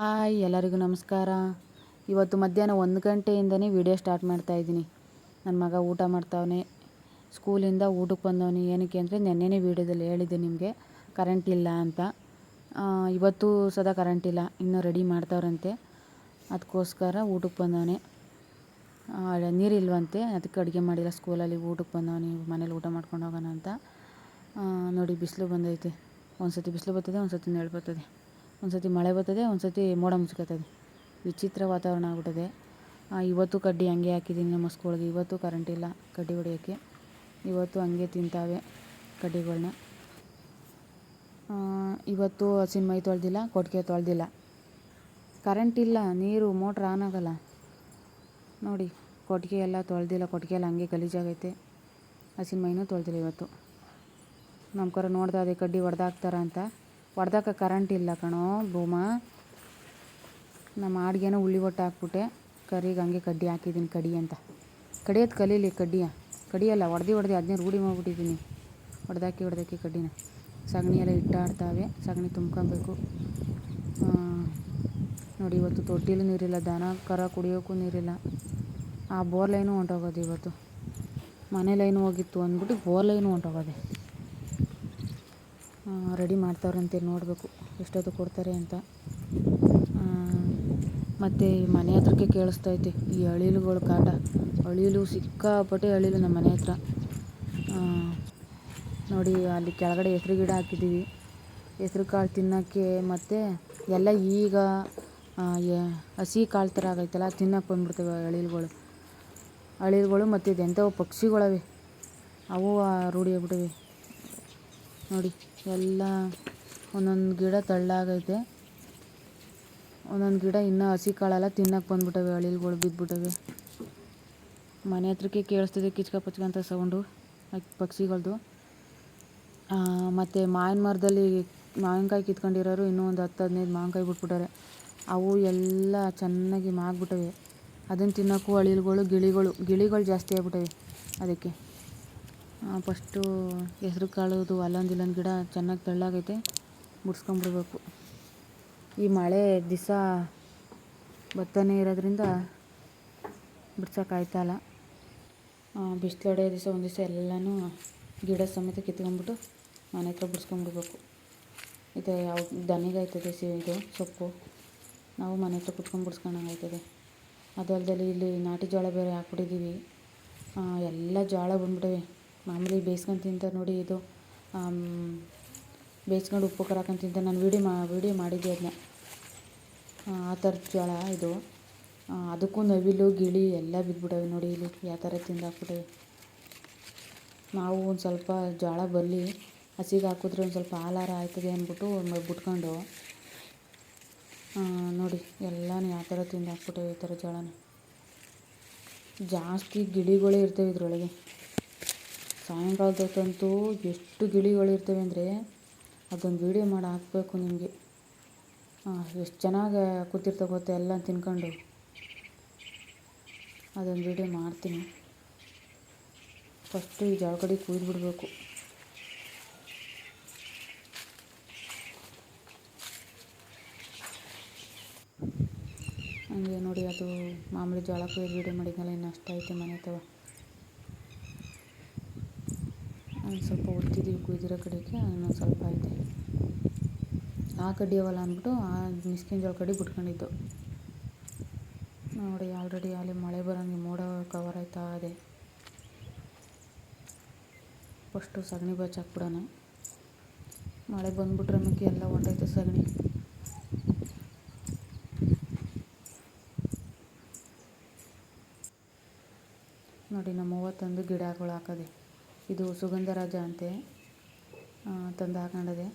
Hi, ಎಲ್ಲರಿಗೂ ನಮಸ್ಕಾರ. ಇವತ್ತು ಮಧ್ಯಾಹ್ನ ಒಂದು ಗಂಟೆಯಿಂದನೇ ವಿಡಿಯೋ ಸ್ಟಾರ್ಟ್ ಮಾಡ್ತಾಯಿದ್ದೀನಿ ನನ್ನ ಮಗ ಊಟ ಮಾಡ್ತಾವನೆ. ಸ್ಕೂಲಿಂದ ಊಟಕ್ಕೆ ಬಂದವನು. ಏನಕ್ಕೆ ಅಂದರೆ ನೆನ್ನೆನೇ ವೀಡಿಯೋದಲ್ಲಿ ಹೇಳಿದ್ದೆ ನಿಮಗೆ ಕರೆಂಟ್ ಇಲ್ಲ ಅಂತ. ಇವತ್ತು ಸದಾ ಕರೆಂಟ್ ಇಲ್ಲ, ಇನ್ನೂ ರೆಡಿ ಮಾಡ್ತಾವ್ರಂತೆ. ಅದಕ್ಕೋಸ್ಕರ ಊಟಕ್ಕೆ ಬಂದವನೆ. ನೀರಿಲ್ವಂತೆ ಅದಕ್ಕೆ ಅಡುಗೆ ಮಾಡಿಲ್ಲ. ಸ್ಕೂಲಲ್ಲಿ ಊಟಕ್ಕೆ ಬಂದವನು. ಮನೇಲಿ ಊಟ ಮಾಡ್ಕೊಂಡು ಹೋಗೋಣ ಅಂತ. ನೋಡಿ, ಬಿಸಿಲು ಬಂದೈತೆ. ಒಂದು ಸತಿ ಬಿಸಿಲು ಬರ್ತದೆ ಒಂದು ಸತಿ ನೆರಳು ಬರ್ತದೆ. ಒಂದು ಸತಿ ಮಳೆ ಬರ್ತದೆ ಒಂದು ಸತಿ ಮೋಡ ಮುಚ್ಕೋತದೆ. ವಿಚಿತ್ರ ವಾತಾವರಣ ಆಗ್ಬಿಟ್ಟದೆ. ಇವತ್ತು ಕಡ್ಡಿ ಹಂಗೆ ಹಾಕಿದ್ದೀನಿ ನಮ್ಮ ಸ್ಕೂಲ್ಗೆ. ಇವತ್ತು ಕರೆಂಟ್ ಇಲ್ಲ, ಕಡ್ಡಿ ಹೊಡಿಯೋಕ್ಕೆ. ಇವತ್ತು ಹಂಗೆ ತಿಂತಾವೆ ಕಡ್ಡಿಗಳನ್ನ ಇವತ್ತು ಹಸಿನ ಮೈ ತೊಳೆದಿಲ್ಲ ಕೊಟ್ಟಿಗೆ ತೊಳೆದಿಲ್ಲ. ಕರೆಂಟ್ ಇಲ್ಲ, ನೀರು ಮೋಟ್ರ್ ಆನ್ ಆಗಲ್ಲ. ನೋಡಿ ಕೊಟ್ಟಿಗೆ ಎಲ್ಲ ತೊಳೆದಿಲ್ಲ ಕೊಟ್ಟಿಗೆ ಎಲ್ಲ ಹಂಗೆ ಗಲೀಜಾಗೈತೆ. ಹಸಿನ ಮೈನೂ ತೊಳೆದಿಲ್ಲ ಇವತ್ತು. ನಮ್ಮ ಕರೆ ನೋಡ್ದೆ ಅದೇ ಕಡ್ಡಿ ಹೊಡೆದಾಕ್ತಾರ ಅಂತ. ಹೊಡ್ದಾಕ ಕರೆಂಟ್ ಇಲ್ಲ ಕಣೋ ಭೂಮ. ನಮ್ಮ ಆಡಿಗೆನ ಉಳ್ಳಿ ಒಟ್ಟು ಹಾಕ್ಬಿಟ್ಟೆ. ಕರಿಗೆ ಹಂಗೆ ಕಡ್ಡಿ ಹಾಕಿದ್ದೀನಿ ಕಡಿ ಅಂತ. ಕಡಿಯೋದು ಕಲೀಲಿ ಕಡ್ಡಿಯ. ಕಡಿಯಲ್ಲ, ಹೊಡ್ದು ಹೊಡ್ದು ಅದನ್ನೇ ರೂಢಿ ಮಾಡಿಬಿಟ್ಟಿದ್ದೀನಿ. ಹೊಡೆದಾಕಿ ಹೊಡೆದಾಕಿ ಕಡ್ಡಿನ. ಸಗಣಿ ಎಲ್ಲ ಇಟ್ಟಾಡ್ತಾವೆ, ಸಗಣಿ ತುಂಬ್ಕೊಬೇಕು. ನೋಡಿ ಇವತ್ತು ತೊಟ್ಟಿಲು ನೀರಿಲ್ಲ, ದನ, ಕರ ಕುಡಿಯೋಕ್ಕೂ ನೀರಿಲ್ಲ. ಆ ಬೋರ್ ಲೈನು ಹೊಂಟೋಗೋದು ಇವತ್ತು. ಮನೆ ಲೈನು ಹೋಗಿತ್ತು ಅಂದ್ಬಿಟ್ಟು ಬೋರ್ ಲೈನು ಹೊಂಟೋಗೋದೆ. ರೆಡಿ ಮಾಡ್ತಾವ್ರಂತೆ ನೋಡಬೇಕು ಎಷ್ಟೊತ್ತು ಕೊಡ್ತಾರೆ ಅಂತ. ಮತ್ತು ಮನೆ ಹತ್ರಕ್ಕೆ ಕೇಳಿಸ್ತೈತೆ ಈ ಅಳಿಲುಗಳ ಕಾಟ. ಅಳಿಲು ಸಿಕ್ಕಾಪಟ್ಟೆ ಅಳಿಲು ನಮ್ಮ ಮನೆ ಹತ್ರ. ನೋಡಿ ಅಲ್ಲಿ ಕೆಳಗಡೆ ಹೆಸ್ರು ಗಿಡ ಹಾಕಿದ್ದೀವಿ. ಹೆಸ್ರು ಕಾಳು ತಿನ್ನೋಕ್ಕೆ ಮತ್ತು ಎಲ್ಲ ಈಗ ಹಸಿ ಕಾಳು ಥರ ಆಗೈತಲ್ಲ ತಿನ್ನಕ್ಕೆ ಬಂದ್ಬಿಡ್ತವೆ ಅಳಿಲುಗಳು. ಅಳಿಲುಗಳು ಮತ್ತು ಇದೆಂಥವು ಪಕ್ಷಿಗಳವೆ. ಅವು ಆ, ರೂಢಿ ಆಗ್ಬಿಟ್ಟಿವೆ ನೋಡಿ. ಎಲ್ಲ ಒಂದೊಂದು ಗಿಡ ತಳ್ಳಾಗೈತೆ. ಒಂದೊಂದು ಗಿಡ ಇನ್ನೂ ಹಸಿ ಕಾಳೆಲ್ಲ ತಿನ್ನಕ್ಕೆ ಬಂದ್ಬಿಟ್ಟವೆ ಅಳಿಲುಗಳು ಬಿದ್ದುಬಿಟ್ಟವೆ ಮನೆ ಹತ್ರಕ್ಕೆ ಕೇಳಿಸ್ತಿದೆ ಕಿಚ್ಕ ಪಚ್ಕ ಅಂತ ಸೌಂಡು ಪಕ್ಷಿಗಳದ್ದು ಮತ್ತು ಮಾವಿನ ಮರದಲ್ಲಿ ಮಾವಿನಕಾಯಿ ಕಿತ್ಕೊಂಡಿರೋರು ಇನ್ನೂ ಒಂದು ಹತ್ತು ಹದಿನೈದು ಮಾವಿನಕಾಯಿ ಬಿಟ್ಬಿಟ್ಟಾರೆ. ಅವು ಎಲ್ಲ ಚೆನ್ನಾಗಿ ಮಾಗ್ಬಿಟ್ಟವೆ. ಅದನ್ನು ತಿನ್ನೋಕ್ಕೂ ಅಳಿಲುಗಳು ಗಿಳಿಗಳು ಗಿಳಿಗಳು ಜಾಸ್ತಿ ಆಗ್ಬಿಟ್ಟವೆ ಅದಕ್ಕೆ. ಫಸ್ಟು ಹೆಸ್ರು ಕಾಳುದು, ಅಲ್ಲೊಂದು ಇಲ್ಲೊಂದು ಗಿಡ ಚೆನ್ನಾಗಿ ತೆಳ್ಳಗೈತೆ ಬಿಡ್ಸ್ಕೊಂಬಿಡ್ಬೇಕು ಈ ಮಳೆ ದಿವಸ ಬರ್ತಾನೆ ಇರೋದ್ರಿಂದ ಬಿಡ್ಸೋಕ್ಕಾಯ್ತಲ್ಲ ಬಿಸಿಲು ಹೊಡೆಯೋ ದಿವಸ ಒಂದು ದಿವಸ ಎಲ್ಲನೂ ಗಿಡ ಸಮೇತ ಕಿತ್ಕೊಂಡ್ಬಿಟ್ಟು ಮನೆ ಹತ್ರ ಬಿಡ್ಸ್ಕೊಂಬಿಡ್ಬೇಕು. ಇದು ಯಾವ ದನಿಗಾಯ್ತದೆ ಸಿ, ಇದು ಸೊಪ್ಪು. ನಾವು ಮನೆ ಹತ್ರ ಕುತ್ಕೊಂಡು ಬಿಡ್ಸ್ಕೊಂಡಂಗೆ ಆಯ್ತದೆ ಅದು ಅಲ್ದಲ್ಲಿ ಇಲ್ಲಿ ನಾಟಿ ಜೋಳ ಬೇರೆ ಹಾಕ್ಬಿಟ್ಟಿದ್ದೀವಿ ಎಲ್ಲ ಜೋಳ ಬಂದ್ಬಿಟ್ಟವೆ. ಮಾಮೂಲಿ ಬೇಯಿಸ್ಕೊಂಡು ತಿಂತಾರೆ ನೋಡಿ ಇದು ಬೇಯಿಸ್ಕೊಂಡು ಉಪ್ಪು ಖಾರ ಹಾಕೊಂಡು ನಾನು ವೀಡಿಯೋ ಮಾ ವೀಡಿಯೋ ಮಾಡಿದ್ದೆ ಅದನ್ನ ಆ ಥರ ಜೋಳ ಇದು. ಅದಕ್ಕೂ ನವಿಲು, ಗಿಳಿ ಎಲ್ಲ ಬಿದ್ದುಬಿಟ್ಟವೆ ನೋಡಿ ಇಲ್ಲಿ, ಯಾವ ಥರ ತಿಂದು ಹಾಕ್ಬಿಟ್ಟವೆ. ನಾವು ಒಂದು ಸ್ವಲ್ಪ ಜೋಳ ಬರಲಿ ಹಸಿಗೆ ಹಾಕಿದ್ರೆ ಒಂದು ಸ್ವಲ್ಪ ಹಾಲಾರ ಆಯ್ತದೆ ಅಂದ್ಬಿಟ್ಟು ಬಿಟ್ಕೊಂಡು ನೋಡಿ ಎಲ್ಲನೂ ಯಾವ ಥರ ತಿಂದು ಹಾಕ್ಬಿಟ್ಟವೆ ಈ ಥರ ಜೋಳನ ಜಾಸ್ತಿ ಗಿಳಿಗಳೇ ಇರ್ತವೆ ಇದರೊಳಗೆ. ಸಾಯಂಕಾಲದೊತ್ತಂತೂ ಎಷ್ಟು ಗಿಳಿಗಳಿರ್ತವೆ ಅಂದರೆ ಅದೊಂದು ವೀಡಿಯೋ ಮಾಡಿ ಹಾಕಬೇಕು ನಿಮಗೆ. ಎಷ್ಟು ಚೆನ್ನಾಗಿ ಕೂತಿರ್ತವೆ ಗೊತ್ತಾ ಎಲ್ಲ ತಿನ್ಕೊಂಡು. ಅದೊಂದು ವೀಡಿಯೋ ಮಾಡ್ತೀನಿ. ಫಸ್ಟು ಈ ಜೋಳ ಕಡೆ ಕುಯ್ದು ಬಿಡಬೇಕು ಹಂಗೆ ನೋಡಿ, ಅದು ಮಾಮೂಲಿ ಜೋಳ ಕುಯ್ದು ವೀಡಿಯೋ ಮಾಡಿದ್ನಲ್ಲ ಇನ್ನು ಅಷ್ಟು ಐತೆ ಮನೆ ತವ ಒಂದು ಸ್ವಲ್ಪ ಒತ್ತಿದ್ದೀವಿ ಕುಯ್ದಿರೋ ಕಡೆಗೆ, ಇನ್ನೊಂದು ಸ್ವಲ್ಪ ಇದೆ. ಆ ಕಡ್ಡಿಯವಲ್ಲ ಅಂದ್ಬಿಟ್ಟು ಆ ಮಿಸ್ಕಿನ ಜೋಳ ಕಡ್ಡಿ ಬಿಟ್ಕೊಂಡಿದ್ದು. ನೋಡಿ ಆಲ್ರೆಡಿ ಅಲ್ಲಿ ಮಳೆ ಬರೋಂಗೆ ಮೋಡ ಕವರ್ ಆಯ್ತಾ ಅದೇ ಫಸ್ಟು ಸಗಣಿ ಬಚ್ಚ ಹಾಕ್ಬಿಡೋಣ. ಮಳೆ ಬಂದ್ಬಿಟ್ರೆ ಮಿಕ್ಕಿ ಎಲ್ಲ ಹೊಂಟೈತೆ ಸಗಣಿ. ನೋಡಿ, ನಮ್ಮ ಮೂವತ್ತೊಂದು ತಂದು ಗಿಡಗಳು ಹಾಕೋದೆ. ಇದು ಸುಗಂಧರಾಜ ಅಂತೆ ತಂದು ಹಾಕೊಂಡದೆ.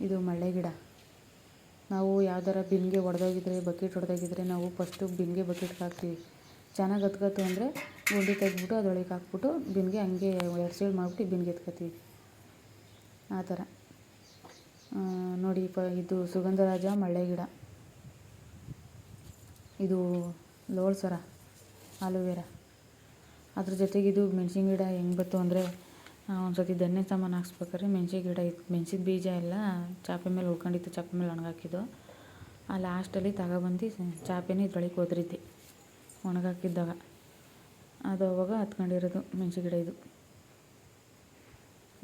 ಇದು ಮಳ್ಳೆ ಗಿಡ. ನಾವು ಯಾವ್ದಾರ ಬಿನ್ಗೆ ಒಡೆದೋಗಿದ್ರೆ, ಬಕೆಟ್ ಹೊಡೆದೋಗಿದ್ರೆ ನಾವು ಫಸ್ಟು ಬಿನ್ಗೆ ಬಕೆಟ್ಗೆ ಹಾಕ್ತೀವಿ. ಚೆನ್ನಾಗಿ ಹತ್ಕತ್ತು ಅಂದರೆ ಗುಂಡಿ ತೆಗೆದ್ಬಿಟ್ಟು ಅದೊಳಗೆ ಹಾಕ್ಬಿಟ್ಟು ಬಿನ್ಗೆ ಹಂಗೆ ಎರಡು ಸೈಡ್ ಮಾಡಿಬಿಟ್ಟು ಬಿನ್ಗೆ ಎತ್ಕೋತೀವಿ. ಆ ಥರ. ನೋಡಿ ಪ, ಇದು ಸುಗಂಧರಾಜ ಮಳ್ಳೆ ಗಿಡ. ಇದು ಲೋಳ್ಸರ ಆಲೂವೆರಾ. ಅದ್ರ ಜೊತೆಗೆ ಇದು ಮೆಣ್ಸಿನ ಗಿಡ ಹೆಂಗೆ ಬಂತು ಅಂದರೆ ಒಂದು ಸತಿ ಧನ್ಯ ಸಾಮಾನು ಹಾಕ್ಸ್ಬೇಕಾದ್ರೆ ಮೆಣ್ಸಿನ ಗಿಡ ಇತ್ತು. ಮೆಣ್ಸಿನ ಬೀಜ ಎಲ್ಲ ಚಾಪೆ ಮೇಲೆ ಉಳ್ಕೊಂಡಿತ್ತು, ಚಾಪೆ ಮೇಲೆ ಒಣಗಾಕಿದ್ದು. ಆ ಲಾಸ್ಟಲ್ಲಿ ತಗೊಬಂದು ಚಾಪೆನ ಇದ್ರೊಳಗೆ ಒದ್ರಿದ್ದೆ ಒಣಗಾಕಿದ್ದಾಗ. ಅದು ಅವಾಗ ಹತ್ಕೊಂಡಿರೋದು ಮೆಣ್ಸಿನ ಗಿಡ ಇದು.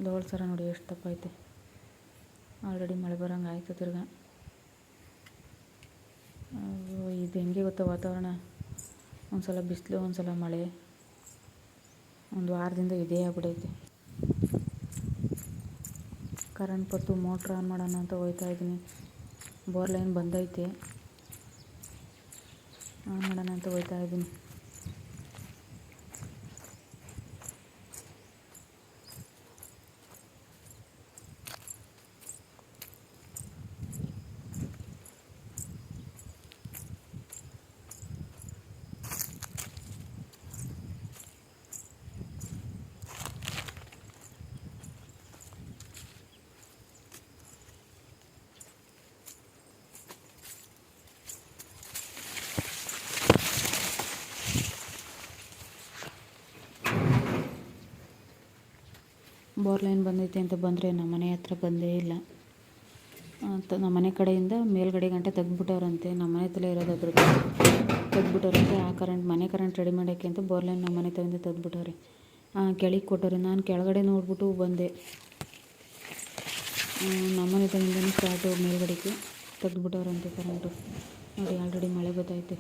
ದೋಳ್ ಸರ ನೋಡಿ ಎಷ್ಟು ದಪ್ಪ ಆಲ್ರೆಡಿ ಮಳೆ ಬರೋಂಗೆ ಆಯಿತು ತಿರ್ಗಾ. ಇದು ಹೆಂಗೆ ಗೊತ್ತಾ ವಾತಾವರಣ? ಒಂದು ಸಲ ಬಿಸಿಲು ಒಂದು ಸಲ ಮಳೆ. ಒಂದು ವಾರದಿಂದ ಇದೇ ಆಗ್ಬಿಟೈತೆ ಕರೆಂಟ್ ಪಟ್ಟು ಮೋಟ್ರ್ ಆನ್ ಮಾಡೋಣ ಅಂತ ಹೋಯ್ತಾ ಇದ್ದೀನಿ. ಬೋರ್ ಲೈನ್ ಬಂದೈತೆ. ಆನ್ ಮಾಡೋಣ ಅಂತ ಹೋಯ್ತಾ ಇದ್ದೀನಿ. ಬೋರ್ ಲೈನ್ ಬಂದೈತೆ ಅಂತ ಬಂದರೆ ನಮ್ಮ ಮನೆ ಹತ್ರ ಬಂದೇ ಇಲ್ಲ. ಅಂತ ನಮ್ಮ ಮನೆ ಕಡೆಯಿಂದ ಮೇಲ್ಗಡೆ ಗಂಟೆ ತೆಗ್ದುಬಿಟ್ಟವ್ರಂತೆ. ನಮ್ಮ ಮನೆ ತಲೆ ಇರೋದು ತೆಗ್ದುಬಿಟ್ಟವ್ರಂತೆ. ಆ ಕರೆಂಟ್ ಮನೆ ಕರೆಂಟ್ ರೆಡಿ ಮಾಡೋಕ್ಕೆ ಅಂತ ಬೋರ್ ಲೈನ್ ನಮ್ಮ ಮನೆ ತಗೊಂಡು ತೆಗ್ದುಬಿಟ್ಟವ್ರೆ. ಕೆಳಗೆ ಕೊಟ್ಟವ್ರೆ. ನಾನು ಕೆಳಗಡೆ ನೋಡ್ಬಿಟ್ಟು ಬಂದೆ. ನಮ್ಮ ಮನೆ ತಗೊಂಡಿಂದನೇ ಸ್ಟಾರ್ಟು ಮೇಲ್ಗಡೆಗೆ ತೆಗ್ದುಬಿಟ್ಟವ್ರಂತೆ ಕರೆಂಟು ನೋಡಿ ಆಲ್ರೆಡಿ ಮಳೆ ಬರ್ತೈತೆ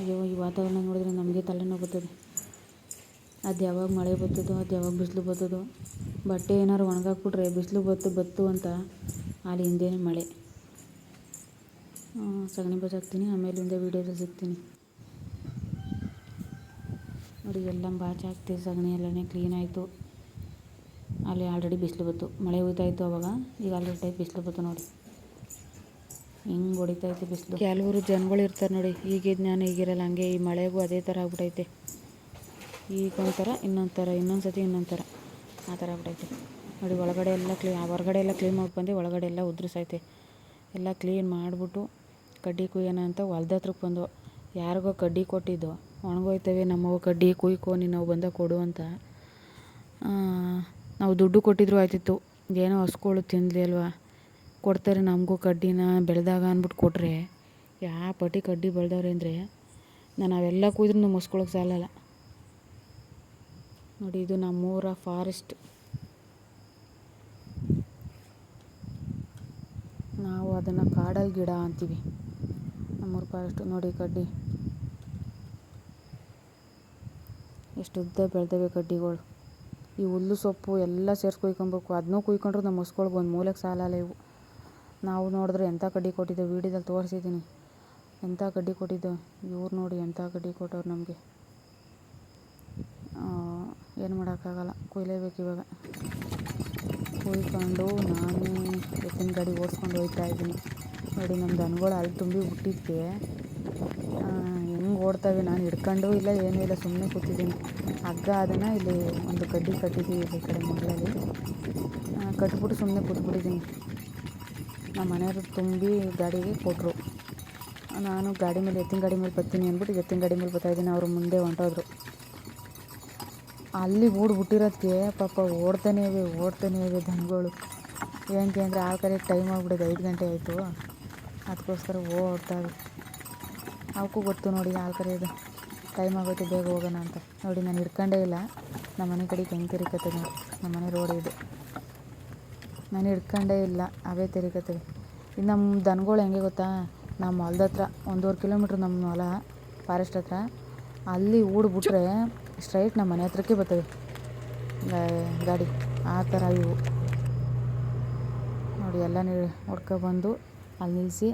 ಅಯ್ಯೋ, ಈ ವಾತಾವರಣ ನೋಡಿದ್ರೆ ನಮಗೆ ತಲೆನೋವು ಬರ್ತದೆ. ಅದು ಯಾವಾಗ ಮಳೆ ಬರ್ತದೋ ಅದು ಯಾವಾಗ ಬಿಸಿಲು ಬರ್ತದೋ ಬಟ್ಟೆ ಏನಾರು ಒಣಗಾಕ್ಬಿಟ್ರೆ ಬಿಸಿಲು ಬತ್ತು ಬತ್ತು ಅಂತ ಅಲ್ಲಿ ಹಿಂದೆನೇ ಮಳೆ ಸಗಣಿ ಬಚಾಕ್ತೀನಿ ಆಮೇಲೆ ಹಿಂದೆ ವೀಡಿಯೋದಲ್ಲಿ ಸಿಗ್ತೀನಿ. ನೋಡಿ, ಎಲ್ಲ ಬಾಚಿ ಹಾಕ್ತೀವಿ ಸಗಣಿ ಎಲ್ಲನೇ ಕ್ಲೀನ್ ಆಯಿತು. ಅಲ್ಲಿ ಆಲ್ರೆಡಿ ಬಿಸಿಲು ಬತ್ತು. ಮಳೆ ಹೋಯ್ತಾಯಿತ್ತು ಅವಾಗ, ಈಗ ಆಲ್ರೆಡಿ ಬಿಸಿಲು ಬತ್ತು ನೋಡಿ. ಹಿಂಗೆ ಹೊಡಿತೈತೆ ಬಿಸಿಲು. ಕೆಲವರು ಜನಗಳು ಇರ್ತಾರೆ ನೋಡಿ ಈಗಿದ್ದು ನಾನು ಈಗಿರಲ್ಲ, ಹಂಗೆ ಈ ಮಳೆಗೂ ಅದೇ ಥರ ಆಗ್ಬಿಟ್ಟೈತೆ ಈಗ ಒಂಥರ ಇನ್ನೊಂದು ಥರ ಇನ್ನೊಂದು ಸತಿ ಇನ್ನೊಂದು ಥರ ಆ ಥರ ಆಗ್ಬಿಟ್ಟೈತೆ ನೋಡಿ, ಒಳಗಡೆ ಎಲ್ಲ ಕ್ಲೀ ಹೊರಗಡೆ ಎಲ್ಲ ಕ್ಲೀನ್ ಮಾಡಿ ಬಂದು ಒಳಗಡೆ ಎಲ್ಲ ಉದ್ರಿಸೈತೆ ಎಲ್ಲ ಕ್ಲೀನ್ ಮಾಡಿಬಿಟ್ಟು ಕಡ್ಡಿ ಕುಯ್ಯೋಣ ಅಂತ ಹೊಲ್ದ ಹತ್ರಕ್ಕೆ ಬಂದು ಯಾರಿಗೋ ಕಡ್ಡಿ ಕೊಟ್ಟಿದ್ದು. ಒಣಗೋಯ್ತವೆ ನಮ್ಮವು ಕಡ್ಡಿ ಕುಯ್ಕೋ, ನೀನು ನಾವು ಬಂದಾಗ ಕೊಡು ಅಂತ. ನಾವು ದುಡ್ಡು ಕೊಟ್ಟಿದ್ರು ಆಯ್ತಿತ್ತು. ಏನೋ ಹಸ್ಗಳು ತಿನ್ನಲಿ ಅಲ್ವಾ? ಕೊಡ್ತಾರೆ ನಮಗೂ ಕಡ್ಡಿನ, ಬೆಳೆದಾಗ ಅಂದ್ಬಿಟ್ಟು ಕೊಟ್ಟರೆ ಯಾವ ಪಟ್ಟಿ ಕಡ್ಡಿ ಬೆಳೆದವ್ರೆ ಅಂದರೆ, ನಾನು ಅವೆಲ್ಲ ಕುಯ್ದ್ರೂ ನಮ್ಮ ಹಸ್ಕೊಳಕ್ಕೆ ಸಾಲಲ್ಲ. ನೋಡಿ, ಇದು ನಮ್ಮೂರ ಫಾರೆಸ್ಟ್. ನಾವು ಅದನ್ನು ಕಾಡಲ್ ಗಿಡ ಅಂತೀವಿ. ನಮ್ಮೂರ ಫಾರೆಸ್ಟ್ ನೋಡಿ ಕಡ್ಡಿ. ಎಷ್ಟು ಉದ್ದ ಬೆಳೆದವೆ ಕಡ್ಡಿಗಳು. ಈ ಹುಲ್ಲು ಸೊಪ್ಪು ಎಲ್ಲ ಸೇರಿಸಿ ಕುಯ್ಕೊಬೇಕು. ಅದನ್ನೂ ಕುಯ್ಕೊಂಡ್ರೆ ನಮ್ಮ ಹಸ್ಕೊಳ್ಗೆ ಒಂದು ಮೂಲೆಗೆ ಸಾಲಲ್ಲ ಇವು. ನಾವು ನೋಡಿದ್ರೆ ಎಂಥ ಕಡ್ಡಿ ಕೊಟ್ಟಿದ್ದೆ, ವೀಡಿಯೋದಲ್ಲಿ ತೋರಿಸಿದ್ದೀನಿ. ಎಂಥ ಕಡ್ಡಿ ಕೊಟ್ಟಿದ್ದೇವೆ ಇವ್ರು ನೋಡಿ ಎಂಥ ಕಡ್ಡಿ ಕೊಟ್ಟವ್ರು ನಮಗೆ. ಏನು ಮಾಡೋಕ್ಕಾಗಲ್ಲ. ಕುಯ್ಲೇಬೇಕು ಇವಾಗ. ಕುಯ್ಕೊಂಡು ನಾನೇ ಎತ್ತಿನ ಗಾಡಿ ಓಡಿಸ್ಕೊಂಡು ಹೋಗ್ತಾ ಇದ್ದೀನಿ. ನೋಡಿ ನಮ್ಮ ದನಗಳು ಅಲ್ಲಿ ತುಂಬಿ ಹುಟ್ಟಿದ್ದೆ ಹೆಂಗೆ ಓಡ್ತವೆ ನಾನು ಹಿಡ್ಕೊಂಡು ಇಲ್ಲ, ಏನೂ ಇಲ್ಲ ಸುಮ್ಮನೆ ಕೂತಿದ್ದೀನಿ. ಹಗ್ಗ ಅದನ್ನು ಇಲ್ಲಿ ಒಂದು ಕಡ್ಡಿ ಕಟ್ಟಿದ್ದೀವಿ ಈ ಕಡೆ ಮಗಳಲ್ಲಿ ಕಟ್ಬಿಟ್ಟು ಸುಮ್ಮನೆ ಕೂತ್ಬಿಟ್ಟಿದ್ದೀನಿ. ನಮ್ಮ ಮನೆಯವರು ತುಂಬಿ ಗಾಡಿಗೆ ಕೊಟ್ಟರು ನಾನು ಗಾಡಿ ಮೇಲೆ, ಎತ್ತಿನ ಗಾಡಿ ಮೇಲೆ ಬರ್ತೀನಿ ಅಂದ್ಬಿಟ್ಟು ಎತ್ತಿನ ಗಾಡಿ ಮೇಲೆ ಬರ್ತಾಯಿದ್ದೀನಿ ಅವರು ಮುಂದೆ ಹೊಂಟೋದ್ರು. ಅಲ್ಲಿ ಓಡ್ಬಿಟ್ಟಿರೋದಕ್ಕೆ ಪಾಪ ಓಡ್ತಾನೇ ಇವೆ ಓಡ್ತಾನೇ ಇವೆ ದನಗಳು. ಏನಕ್ಕೆ ಅಂದರೆ ಆ ಕಡೆ ಟೈಮ್ ಆಗ್ಬಿಡೋದು ಐದು ಗಂಟೆ ಆಯಿತು. ಅದಕ್ಕೋಸ್ಕರ ಓಡ್ತಾವೆ ಅವಕ್ಕೂ ಗೊತ್ತು ನೋಡಿ ಆ ಕರೆ ಇದು. ಟೈಮ್ ಆಗೋಯ್ತು, ಬೇಗ ಹೋಗೋಣ ಅಂತ. ನೋಡಿ, ನಾನು ಹಿಡ್ಕೊಂಡೇ ಇಲ್ಲ. ನಮ್ಮ ಮನೆ ಕಡೆಗೆ ಹೆಂಗೆ ತಿರುಗತ್ತೆ ನೋಡಿ. ನಮ್ಮ ಮನೆ ರೋಡ್ ಇದೆ. ನಾನು ಹಿಡ್ಕೊಂಡೇ ಇಲ್ಲ, ಅವೇ ತಿರುಗತ್ತೆ. ಇದು ನಮ್ಮ ದನಗಳು ಹೆಂಗೆ ಗೊತ್ತಾ? ನಮ್ಮ ಹೊಲ್ದ ಹತ್ರ, ಒಂದೂವರೆ ಕಿಲೋಮೀಟ್ರ್ ನಮ್ಮ ಹೊಲ ಫಾರೆಸ್ಟ್ ಹತ್ರ. ಅಲ್ಲಿ ಊಡ್ಬಿಟ್ರೆ ಸ್ಟ್ರೈಟ್ ನಮ್ಮ ಮನೆ ಹತ್ರಕ್ಕೆ ಬರ್ತವೆ ಗಾ- ಗಾಡಿ. ಆ ಥರ ಇವು. ನೋಡಿ, ಎಲ್ಲ ಹೊಡ್ಕೊಬಂದು ಅಲ್ಲಿ ನಿಲ್ಲಿಸಿ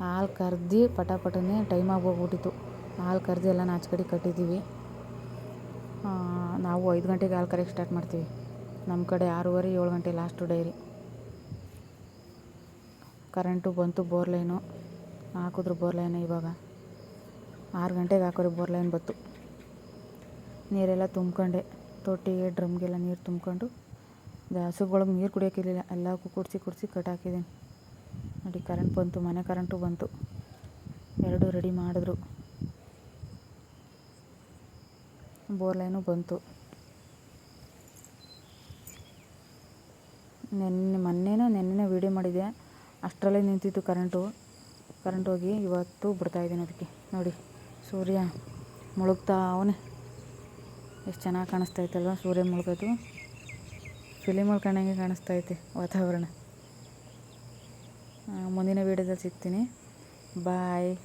ಹಾಲು ಕರ್ದು ಪಟಾಪಟನೇ ಪಟನೆ ಟೈಮ್ ಆಗೋಗ್ಬಿಟ್ಟಿತ್ತು. ಹಾಲು ಕರ್ದು ಎಲ್ಲ ಆಚೆ ಕಡೆ ಕಟ್ಟಿದ್ದೀವಿ. ನಾವು ಐದು ಗಂಟೆಗೆ ಹಾಲು ಕರೆಕ್ಟ್ ಸ್ಟಾರ್ಟ್ ಮಾಡ್ತೀವಿ. ನಮ್ಮ ಕಡೆ ಆರೂವರೆ, ಏಳು ಗಂಟೆ ಲಾಸ್ಟು ಡೈರಿ. ಕರೆಂಟು ಬಂತು ಬೋರ್ ಲೈನು ಹಾಕಿದ್ರು ಬೋರ್ ಲೈನ್ ಇವಾಗ. ಆರು ಗಂಟೆಗೆ ಹಾಕೋರಿ ಬೋರ್ ಲೈನ್ ಬತ್ತು ನೀರೆಲ್ಲ ತುಂಬ್ಕೊಂಡೆ. ತೊಟ್ಟಿಗೆ ಡ್ರಮ್ಗೆಲ್ಲ ನೀರು ತುಂಬ್ಕೊಂಡು ಹಸುಗಳಿಗೆ ನೀರು ಕುಡಿಯೋಕ್ಕಿರಲಿಲ್ಲ ಎಲ್ಲಕ್ಕೂ ಕುಡಿಸಿ ಕುಡಿಸಿ ಕಟ್ಟಾಕಿದ್ದೀನಿ ನೋಡಿ ಕರೆಂಟ್ ಬಂತು, ಮನೆ ಕರೆಂಟು ಬಂತು. ಎರಡು ರೆಡಿ ಮಾಡಿದ್ರು. ಬೋರ್ಲೈನು ಬಂತು. ನೆನ್ನೆ, ಮೊನ್ನೆನೋ ನೆನ್ನೆನೇ ವೀಡಿಯೋ ಮಾಡಿದೆ. ಅಷ್ಟರಲ್ಲೇ ನಿಂತಿತ್ತು ಕರೆಂಟು ಕರೆಂಟ್ ಹೋಗಿ ಇವತ್ತು ಬಿಡ್ತಾಯಿದ್ದೀನಿ ಅದಕ್ಕೆ. ನೋಡಿ, ಸೂರ್ಯ ಮುಳುಗ್ತಾ ಅವನೇ. ಎಷ್ಟು ಚೆನ್ನಾಗಿ ಕಾಣಿಸ್ತೈತಲ್ವ ಸೂರ್ಯ ಮುಳುಗೋದು. ಫಿಲಿಮಲ್ಲಿ ಕಂಡಂಗೆ ಕಾಣಿಸ್ತೈತೆ ವಾತಾವರಣ. ಆ, ಮುಂದಿನ ವೀಡಿಯೋದಲ್ಲಿ ಸಿಗ್ತೀನಿ. ಬಾಯ್